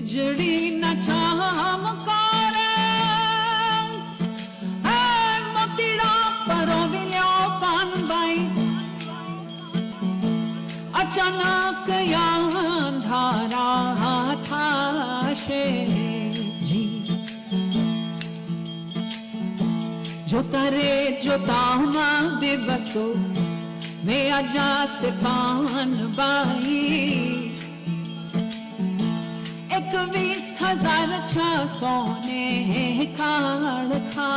વીજળી ના છામ કરે મતીડા પરો વિલ્યો પાનભાઈ અચાનક અંધારા થાશે જોતા રે જોતા દિવસો મેં અજા સે પાન બાઈ वीस हजार छा सोने काल था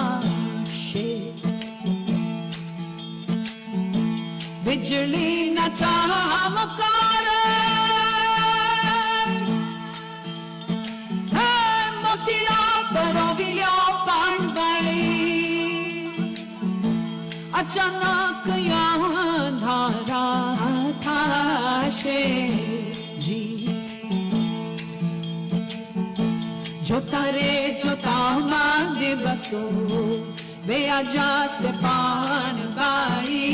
बिजली न चमकार मोतिया परोगिया पांडई अचानक यहाँ धारा था शेर तो हो बेअजा से पान बाई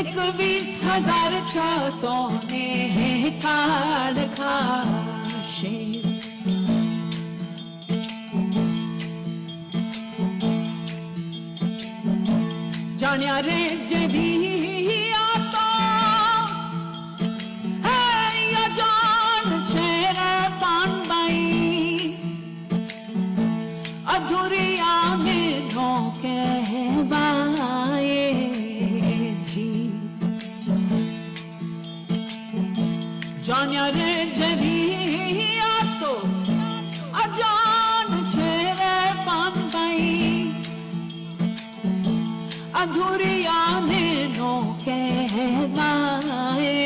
एक बीस हजार छह सौ में कार्ड खाशे जाने रे जदी तो अधूरी आंधेनों के माए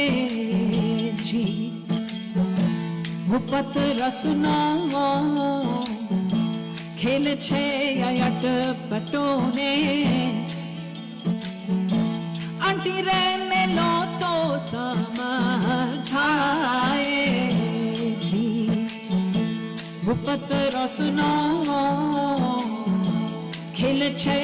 जी भूपत रसनाओ ખેલ છે અટપટોને આંટી રે મેલો તો સમજાય ભૂપત રસનો ખેલ છે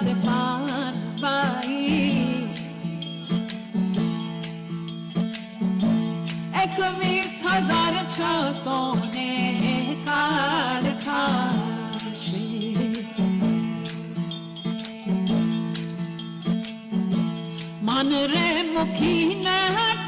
से पार पाई एक बीस हजार छ सोने काल मन रे मुखी न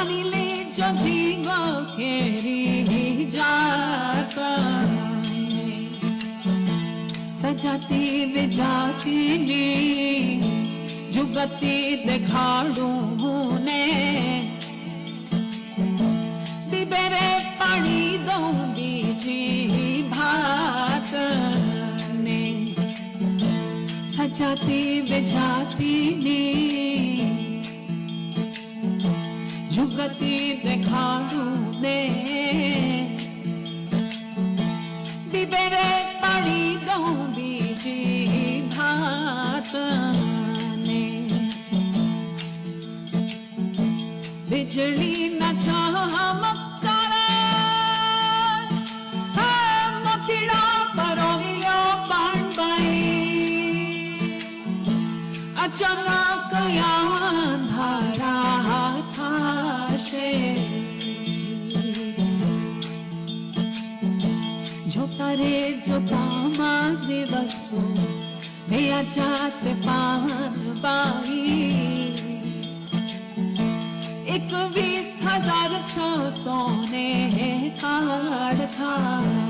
জানিলে যদি গেরি जाता सजाती ने जुगती देखाड़ू ने बिबेरे पानी दूंगी जी भात ने सजाती विजाती ने ঝুঁকতি দেখালুনে বিবেরে পাড়ি দাও বিজি ভাতনে বিজলি না চাহ अचानक यहाँ जो कामाग्नि वस्तु भेजा से पार पाई एक बीस हजार छो सोने का था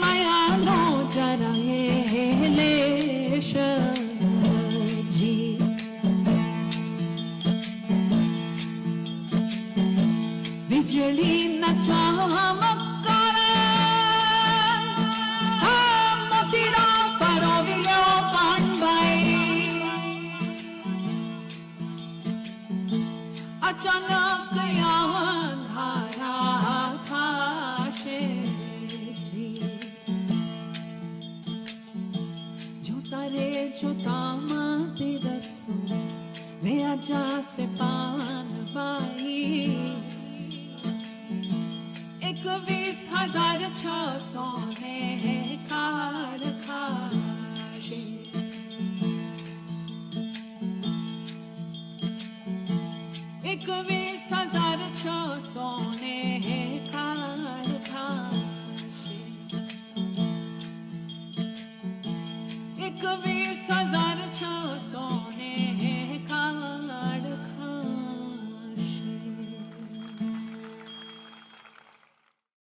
ਛੁਟਾਮਾ ਤੇ ਦੱਸੂ ਮੇਰਾ ਜਾ ਸੇ ਪਾਨ ਬਾਈ ਇੱਕ ਵੀ ਹਜ਼ਾਰ 600 ਹੈ ਕਾਰ ਖਾ I sazar çalsın.